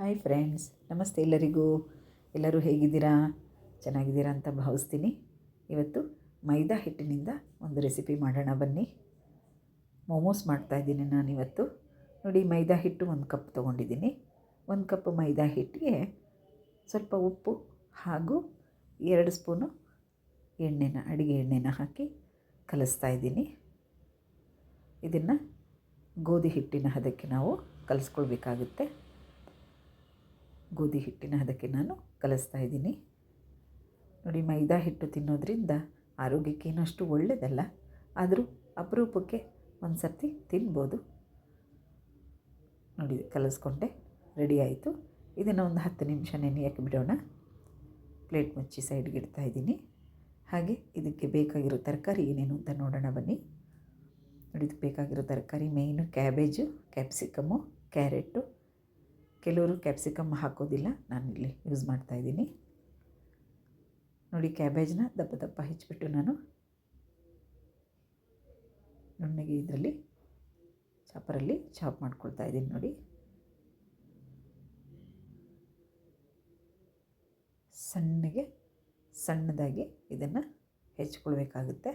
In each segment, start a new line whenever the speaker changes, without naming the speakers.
Hi friends ನಮಸ್ತೆ ಎಲ್ಲರಿಗೂ. ಎಲ್ಲರೂ ಹೇಗಿದ್ದೀರಾ? ಚೆನ್ನಾಗಿದ್ದೀರಾ ಅಂತ ಭಾವಿಸ್ತೀನಿ. ಇವತ್ತು ಮೈದಾ ಹಿಟ್ಟಿನಿಂದ ಒಂದು ರೆಸಿಪಿ ಮಾಡೋಣ ಬನ್ನಿ. ಮೋಮೋಸ್ ಮಾಡ್ತಾಯಿದ್ದೀನಿ ನಾನಿವತ್ತು ನೋಡಿ, ಮೈದಾ ಹಿಟ್ಟು ಒಂದು ಕಪ್ ತೊಗೊಂಡಿದ್ದೀನಿ. ಒಂದು ಕಪ್ ಮೈದಾ ಹಿಟ್ಟಿಗೆ ಸ್ವಲ್ಪ ಉಪ್ಪು ಹಾಗೂ ಎರಡು ಸ್ಪೂನು ಎಣ್ಣೆನ, ಅಡುಗೆ ಎಣ್ಣೆನ ಹಾಕಿ ಕಲಿಸ್ತಾ ಇದ್ದೀನಿ. ಇದನ್ನು ಗೋಧಿ ಹಿಟ್ಟಿನ ಹದಕ್ಕೆ ನಾವು ಕಲಿಸ್ಕೊಳ್ಬೇಕಾಗುತ್ತೆ. ಗೋಧಿ ಹಿಟ್ಟಿನ ಅದಕ್ಕೆ ನಾನು ಕಲಿಸ್ತಾ ಇದ್ದೀನಿ. ನೋಡಿ, ಮೈದಾ ಹಿಟ್ಟು ತಿನ್ನೋದ್ರಿಂದ ಆರೋಗ್ಯಕ್ಕೇನು ಅಷ್ಟು ಒಳ್ಳೆಯದಲ್ಲ ಆದರೂ ಅಪರೂಪಕ್ಕೆ ಒಂದು ಸರ್ತಿ ತಿನ್ಬೋದು. ನೋಡಿ ಕಲಿಸ್ಕೊಂಡೆ, ರೆಡಿ ಆಯಿತು. ಇದನ್ನು ಒಂದು ಹತ್ತು ನಿಮಿಷ ನೆನೆಯಕ್ಕೆ ಬಿಡೋಣ. ಪ್ಲೇಟ್ ಮುಚ್ಚಿ ಸೈಡ್ಗೆ ಇಡ್ತಾ ಇದ್ದೀನಿ. ಹಾಗೆ ಇದಕ್ಕೆ ಬೇಕಾಗಿರೋ ತರಕಾರಿ ಏನೇನು ಅಂತ ನೋಡೋಣ ಬನ್ನಿ. ನೋಡಿ ಇದಕ್ಕೆ ಬೇಕಾಗಿರೋ ತರಕಾರಿ ಮೇಯ್ನು ಕ್ಯಾಬೇಜು, ಕ್ಯಾಪ್ಸಿಕಮು, ಕ್ಯಾರೆಟು ಕೆಲವರು ಕ್ಯಾಪ್ಸಿಕಮ್ ಹಾಕೋದಿಲ್ಲ. ನಾನಿಲ್ಲಿ ಯೂಸ್ ಮಾಡ್ತಾಯಿದ್ದೀನಿ ನೋಡಿ ಕ್ಯಾಬೇಜ್ನ ದಪ್ಪ ದಪ್ಪ ಹೆಚ್ಚಿಬಿಟ್ಟು ನಾನು ನುಣ್ಣಗೆ ಇದರಲ್ಲಿ, ಚಾಪರಲ್ಲಿ ಚಾಪ್ ಮಾಡ್ಕೊಳ್ತಾ ಇದ್ದೀನಿ ನೋಡಿ. ಸಣ್ಣಗೆ, ಸಣ್ಣದಾಗಿ ಇದನ್ನು ಹೆಚ್ಕೊಳ್ಬೇಕಾಗುತ್ತೆ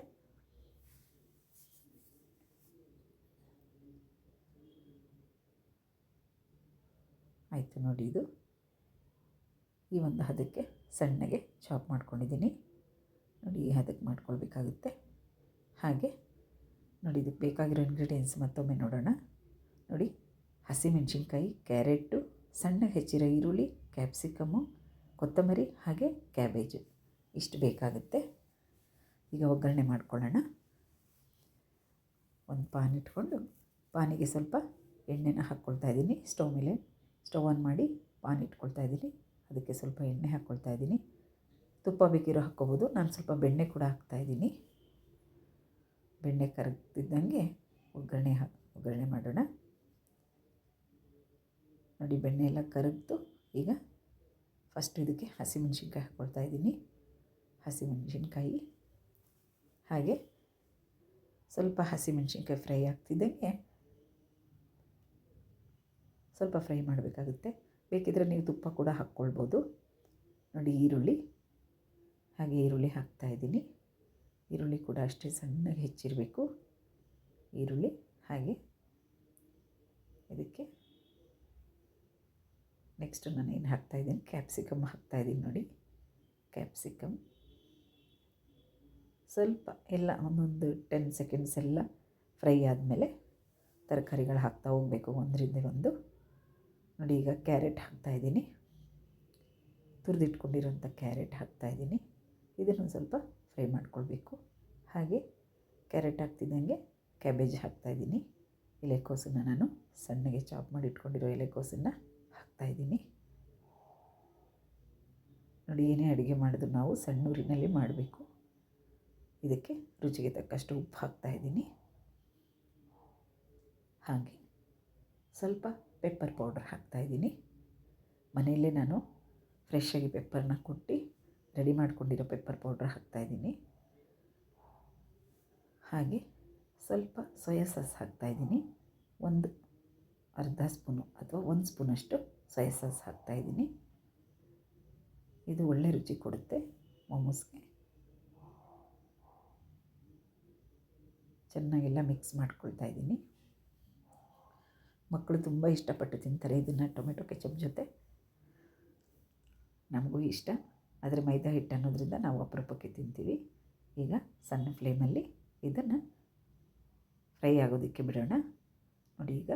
ನೋಡಿ ಇದು. ಈ ಒಂದು ಹದಕ್ಕೆ ಸಣ್ಣಗೆ ಚಾಪ್ ಮಾಡ್ಕೊಂಡಿದ್ದೀನಿ. ನೋಡಿ ಈ ಹದಕ್ಕೆ ಮಾಡ್ಕೊಳ್ಬೇಕಾಗುತ್ತೆ. ಹಾಗೆ ನೋಡಿ ಇದಕ್ಕೆ ಬೇಕಾಗಿರೋ ಇಂಗ್ರೀಡಿಯೆಂಟ್ಸ್ ಮತ್ತೊಮ್ಮೆ ನೋಡೋಣ. ನೋಡಿ ಹಸಿಮೆಣಸಿನ್ಕಾಯಿ, ಕ್ಯಾರೆಟು ಸಣ್ಣಗೆ ಹೆಚ್ಚಿರೋ ಈರುಳ್ಳಿ ಕ್ಯಾಪ್ಸಿಕಮ್ಮು ಕೊತ್ತಂಬರಿ ಹಾಗೆ ಕ್ಯಾಬೇಜು. ಇಷ್ಟು ಬೇಕಾಗುತ್ತೆ. ಈಗ ಒಗ್ಗರಣೆ ಮಾಡ್ಕೊಳ್ಳೋಣ. ಒಂದು ಪಾನ್ ಇಟ್ಕೊಂಡು ಪಾನಿಗೆ ಸ್ವಲ್ಪ ಎಣ್ಣೆನ ಹಾಕ್ಕೊಳ್ತಾ ಇದ್ದೀನಿ. ಸ್ಟವ್ ಮೇಲೆ ಸ್ಟವ್ ಆನ್ ಮಾಡಿ ಪಾನ್ ಇಟ್ಕೊಳ್ತಾ ಇದ್ದೀನಿ. ಅದಕ್ಕೆ ಸ್ವಲ್ಪ ಎಣ್ಣೆ ಹಾಕ್ಕೊಳ್ತಾ ಇದ್ದೀನಿ. ತುಪ್ಪ ಬೇಕಿರೋ ಹಾಕ್ಕೋಬೋದು. ನಾನು ಸ್ವಲ್ಪ ಬೆಣ್ಣೆ ಕೂಡ ಹಾಕ್ತಾಯಿದ್ದೀನಿ ಬೆಣ್ಣೆ ಕರಗ್ತಿದ್ದಂಗೆ ಒಗ್ಗರಣೆ ಹಾಕಿ ಒಗ್ಗರಣೆ ಮಾಡೋಣ. ನೋಡಿ ಬೆಣ್ಣೆ ಎಲ್ಲ ಕರಗ್ತು ಈಗ ಫಸ್ಟ್ ಇದಕ್ಕೆ ಹಸಿಮೆಣ್ಸಿನ್ಕಾಯಿ ಹಾಕ್ಕೊಳ್ತಾ ಇದ್ದೀನಿ. ಹಸಿಮೆಣ್ಸಿನ್ಕಾಯಿ. ಹಾಗೆ ಸ್ವಲ್ಪ ಹಸಿಮೆಣ್ಸಿನ್ಕಾಯಿ ಫ್ರೈ ಆಗ್ತಿದ್ದಂಗೆ ಸ್ವಲ್ಪ ಫ್ರೈ ಮಾಡಬೇಕಾಗುತ್ತೆ. ಬೇಕಿದ್ದರೆ ನೀವು ತುಪ್ಪ ಕೂಡ ಹಾಕ್ಕೊಳ್ಬೋದು. ನೋಡಿ, ಈರುಳ್ಳಿ. ಹಾಗೆ ಈರುಳ್ಳಿ ಹಾಕ್ತಾಯಿದ್ದೀನಿ ಈರುಳ್ಳಿ ಕೂಡ ಅಷ್ಟೇ ಸಣ್ಣಗೆ ಹೆಚ್ಚಿರಬೇಕು. ಈರುಳ್ಳಿ, ಹಾಗೆ ಇದಕ್ಕೆ ನೆಕ್ಸ್ಟು ನಾನು ಏನು ಹಾಕ್ತಾಯಿದ್ದೀನಿ ಕ್ಯಾಪ್ಸಿಕಮ್ ಹಾಕ್ತಾಯಿದ್ದೀನಿ ನೋಡಿ. ಕ್ಯಾಪ್ಸಿಕಮ್. ಸ್ವಲ್ಪ ಎಲ್ಲ ಒಂದೊಂದು ಟೆನ್ ಸೆಕೆಂಡ್ಸ್ ಎಲ್ಲ ಫ್ರೈ ಆದಮೇಲೆ ತರಕಾರಿಗಳು ಹಾಕ್ತಾ ಹೋಗಬೇಕು ಒಂದರಿಂದ ಒಂದು. ನೋಡಿ, ಈಗ ಕ್ಯಾರೆಟ್ ಹಾಕ್ತಾಯಿದ್ದೀನಿ ತುರಿದಿಟ್ಕೊಂಡಿರೋಂಥ ಕ್ಯಾರೆಟ್ ಹಾಕ್ತಾಯಿದ್ದೀನಿ ಇದನ್ನು ಸ್ವಲ್ಪ ಫ್ರೈ ಮಾಡ್ಕೊಳ್ಬೇಕು. ಹಾಗೆ ಕ್ಯಾರೆಟ್ ಹಾಕ್ತಿದ್ದಂಗೆ ಕ್ಯಾಬೇಜ್ ಹಾಕ್ತಾಯಿದ್ದೀನಿ ಎಲೆಕೋಸನ್ನು ನಾನು ಸಣ್ಣಗೆ ಚಾಪ್ ಮಾಡಿ ಇಟ್ಕೊಂಡಿರೋ ಎಲೆಕೋಸನ್ನು ಹಾಕ್ತಾಯಿದ್ದೀನಿ ನೋಡಿ, ಏನೇ ಅಡುಗೆ ಮಾಡಿದ್ರು ನಾವು ಸಣ್ಣ ಊರಿನಲ್ಲಿ ಮಾಡಬೇಕು. ಇದಕ್ಕೆ ರುಚಿಗೆ ತಕ್ಕಷ್ಟು ಉಪ್ಪು ಹಾಕ್ತಾಯಿದ್ದೀನಿ ಹಾಗೆ ಸ್ವಲ್ಪ ಪೆಪ್ಪರ್ ಪೌಡರ್ ಹಾಕ್ತಾಯಿದ್ದೀನಿ ಮನೆಯಲ್ಲೇ ನಾನು ಫ್ರೆಶ್ಶಾಗಿ ಪೆಪ್ಪರ್ನ ಕೊಟ್ಟು ರೆಡಿ ಮಾಡ್ಕೊಂಡಿರೋ ಪೆಪ್ಪರ್ ಪೌಡ್ರ್ ಹಾಕ್ತಾಯಿದ್ದೀನಿ ಹಾಗೆ ಸ್ವಲ್ಪ ಸೋಯಾ ಸಾಸ್ ಹಾಕ್ತಾಯಿದ್ದೀನಿ ಒಂದು ಅರ್ಧ ಸ್ಪೂನು ಅಥವಾ ಒಂದು ಸ್ಪೂನಷ್ಟು ಸೋಯಾ ಸಾಸ್ ಹಾಕ್ತಾಯಿದ್ದೀನಿ ಇದು ಒಳ್ಳೆ ರುಚಿ ಕೊಡುತ್ತೆ ಮೊಮೋಸ್ಗೆ. ಚೆನ್ನಾಗೆಲ್ಲ ಮಿಕ್ಸ್ ಮಾಡ್ಕೊಳ್ತಾ ಇದ್ದೀನಿ. ಮಕ್ಕಳು ತುಂಬ ಇಷ್ಟಪಟ್ಟು ತಿಂತಾರೆ ಇದನ್ನು ಟೊಮೆಟೊ ಕೆಚಪ್ ಜೊತೆ. ನಮಗೂ ಇಷ್ಟ. ಆದರೆ ಮೈದಾ ಹಿಟ್ಟು ಅನ್ನೋದ್ರಿಂದ ನಾವು ಅಪರೂಪಕ್ಕೆ ತಿಂತೀವಿ. ಈಗ ಸಣ್ಣ ಫ್ಲೇಮಲ್ಲಿ ಇದನ್ನು ಫ್ರೈ ಆಗೋದಕ್ಕೆ ಬಿಡೋಣ. ನೋಡಿ ಈಗ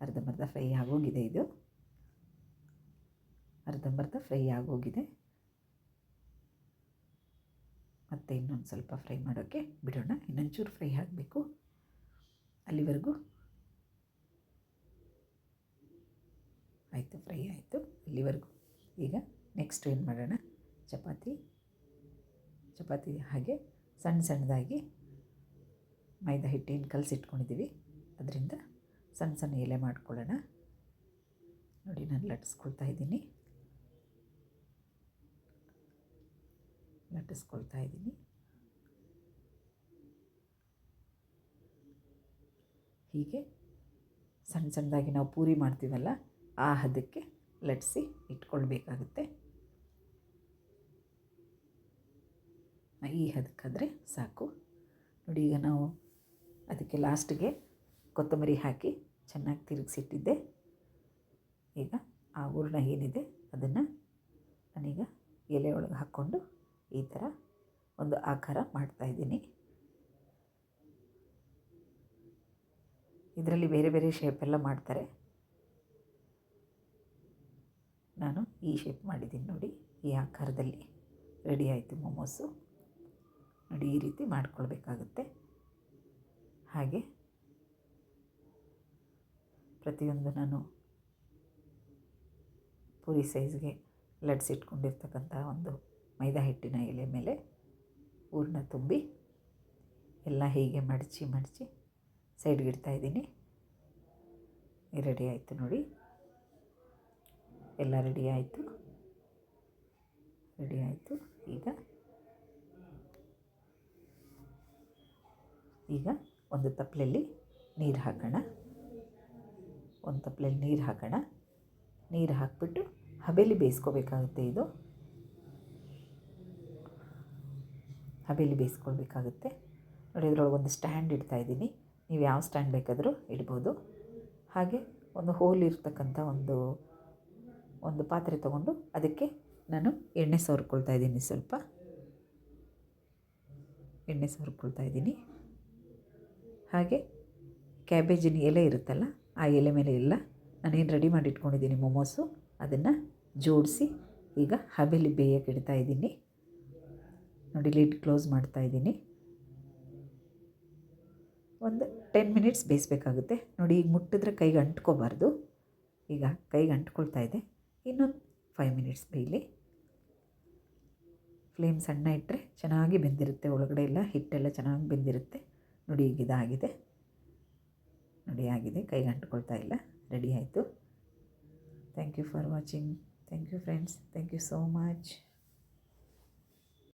ಅರ್ಧಂಬರ್ಧ ಫ್ರೈ ಆಗೋಗಿದೆ ಇದು. ಅರ್ಧಂಬರ್ಧ ಫ್ರೈ ಆಗೋಗಿದೆ. ಮತ್ತು ಇನ್ನೊಂದು ಸ್ವಲ್ಪ ಫ್ರೈ ಮಾಡೋಕ್ಕೆ ಬಿಡೋಣ. ಇನ್ನೊಂಚೂರು ಫ್ರೈ ಆಗಬೇಕು ಅಲ್ಲಿವರೆಗೂ ಆಯಿತು ಫ್ರೈ ಆಯಿತು, ಇಲ್ಲಿವರೆಗೂ. ಈಗ ನೆಕ್ಸ್ಟ್ ಏನು ಮಾಡೋಣ? ಚಪಾತಿ. ಚಪಾತಿ ಹಾಗೆ ಸಣ್ಣ ಸಣ್ಣದಾಗಿ ಮೈದಾ ಹಿಟ್ಟೇನು ಕಲಸಿಟ್ಕೊಂಡಿದ್ದೀವಿ ಅದರಿಂದ ಸಣ್ಣ ಸಣ್ಣ ಎಲೆ ಮಾಡ್ಕೊಳ್ಳೋಣ. ನೋಡಿ, ನಾನು ಲಟ್ಟಿಸ್ಕೊಳ್ತಾ ಇದ್ದೀನಿ. ಲಟ್ಟಿಸ್ಕೊಳ್ತಾ ಇದ್ದೀನಿ. ಹೀಗೆ ಸಣ್ಣ ಸಣ್ಣದಾಗಿ ನಾವು ಪೂರಿ ಮಾಡ್ತೀವಲ್ಲ ಆ ಹದಕ್ಕೆ ಲಟ್ಸಿ ಇಟ್ಕೊಳ್ಬೇಕಾಗುತ್ತೆ. ಈ ಹದಕ್ಕಾದರೆ ಸಾಕು. ನೋಡಿ ಈಗ ನಾವು ಅದಕ್ಕೆ ಲಾಸ್ಟಿಗೆ ಕೊತ್ತಂಬರಿ ಹಾಕಿ ಚೆನ್ನಾಗಿ ತಿರುಗಿಸಿಟ್ಟಿದ್ದೆ. ಈಗ ಆ ಹೂರ್ಣ ಏನಿದೆ ಅದನ್ನು ನಾನೀಗ ಎಲೆ ಒಳಗೆ ಹಾಕ್ಕೊಂಡು ಈ ಥರ ಒಂದು ಆಕಾರ ಮಾಡ್ತಾಯಿದ್ದೀನಿ ಇದರಲ್ಲಿ ಬೇರೆ ಬೇರೆ ಶೇಪೆಲ್ಲ ಮಾಡ್ತಾರೆ. ನಾನು ಈ ಶೇಪ್ ಮಾಡಿದ್ದೀನಿ ನೋಡಿ, ಈ ಆಕಾರದಲ್ಲಿ ರೆಡಿ ಆಯಿತು ಮೊಮೋಸು ನೋಡಿ, ಈ ರೀತಿ ಮಾಡ್ಕೊಳ್ಬೇಕಾಗುತ್ತೆ. ಹಾಗೆ ಪ್ರತಿಯೊಂದು ನಾನು ಪೂರಿ ಸೈಜ್ಗೆ ಲಟ್ಸಿಟ್ಕೊಂಡಿರ್ತಕ್ಕಂಥ ಒಂದು ಮೈದಾ ಹಿಟ್ಟಿನ ಎಲೆ ಮೇಲೆ ಊರನ್ನ ತುಂಬಿ ಎಲ್ಲ ಹೀಗೆ ಮಡಚಿ ಮಡಚಿ ಸೈಡ್ಗಿಡ್ತಾಯಿದ್ದೀನಿ ರೆಡಿ ಆಯಿತು ನೋಡಿ. ಎಲ್ಲ ರೆಡಿ ಆಯಿತು. ರೆಡಿ ಆಯಿತು. ಈಗ ಈಗ ಒಂದು ತಪ್ಪಲೆಯಲ್ಲಿ ನೀರು ಹಾಕೋಣ. ಒಂದು ತಪ್ಪಲೆಯಲ್ಲಿ ನೀರು ಹಾಕೋಣ. ನೀರು ಹಾಕಿಬಿಟ್ಟು ಹಬೇಲಿ ಬೇಯಿಸ್ಕೋಬೇಕಾಗುತ್ತೆ ಇದು. ಹಬೇಲಿ ಬೇಯಿಸ್ಕೊಳ್ಬೇಕಾಗುತ್ತೆ. ನೋಡಿ, ಇದರೊಳಗೆ ಒಂದು ಸ್ಟ್ಯಾಂಡ್ ಇಡ್ತಾ ಇದ್ದೀನಿ. ನೀವು ಯಾವ ಸ್ಟ್ಯಾಂಡ್ ಬೇಕಾದರೂ ಇಡ್ಬೋದು. ಹಾಗೆ ಒಂದು ಹೋಲ್ ಇರ್ತಕ್ಕಂಥ ಒಂದು ಒಂದು ಪಾತ್ರೆ ತೊಗೊಂಡು ಅದಕ್ಕೆ ನಾನು ಎಣ್ಣೆ ಸವರ್ಕೊಳ್ತಾ ಇದ್ದೀನಿ ಸ್ವಲ್ಪ. ಎಣ್ಣೆ ಸವರ್ಕೊಳ್ತಾ ಇದ್ದೀನಿ. ಹಾಗೆ ಕ್ಯಾಬೇಜಿನ ಎಲೆ ಇರುತ್ತಲ್ಲ, ಆ ಎಲೆ ಮೇಲೆ ಎಲ್ಲ ನಾನೇನು ರೆಡಿ ಮಾಡಿ ಇಟ್ಕೊಂಡಿದ್ದೀನಿ ಮೊಮೋಸು, ಅದನ್ನು ಜೋಡಿಸಿ ಈಗ ಹಬೆಲಿ ಬೇಯಕ್ಕೆ ಇಡ್ತಾ ಇದ್ದೀನಿ. ನೋಡಿ, ಲಿಡ್ ಕ್ಲೋಸ್ ಮಾಡ್ತಾ ಇದ್ದೀನಿ. ಒಂದು ಟೆನ್ ಮಿನಿಟ್ಸ್ ಬೇಯಿಸ್ಬೇಕಾಗುತ್ತೆ. ನೋಡಿ, ಈಗ ಮುಟ್ಟಿದ್ರೆ ಕೈಗೆ ಅಂಟ್ಕೋಬಾರ್ದು. ಈಗ ಕೈಗೆ ಅಂಟ್ಕೊಳ್ತಾ ಇದೆ. ಇನ್ನೊಂದು ಫೈವ್ ಮಿನಿಟ್ಸ್ ಬೇಯಲಿ. ಫ್ಲೇಮ್ ಸಣ್ಣ ಇಟ್ಟರೆ ಚೆನ್ನಾಗಿ ಬೆಂದಿರುತ್ತೆ, ಒಳಗಡೆ ಎಲ್ಲ ಹಿಟ್ಟೆಲ್ಲ ಚೆನ್ನಾಗಿ ಬೆಂದಿರುತ್ತೆ. ನೋಡಿ ಈಗ ಇದಾಗಿದೆ. ನೋಡಿ ಆಗಿದೆ ಕೈಗೆ ಅಂಟ್ಕೊಳ್ತಾ ಇಲ್ಲ, ರೆಡಿ ಆಯಿತು. Thank you for watching thank you friends thank you so much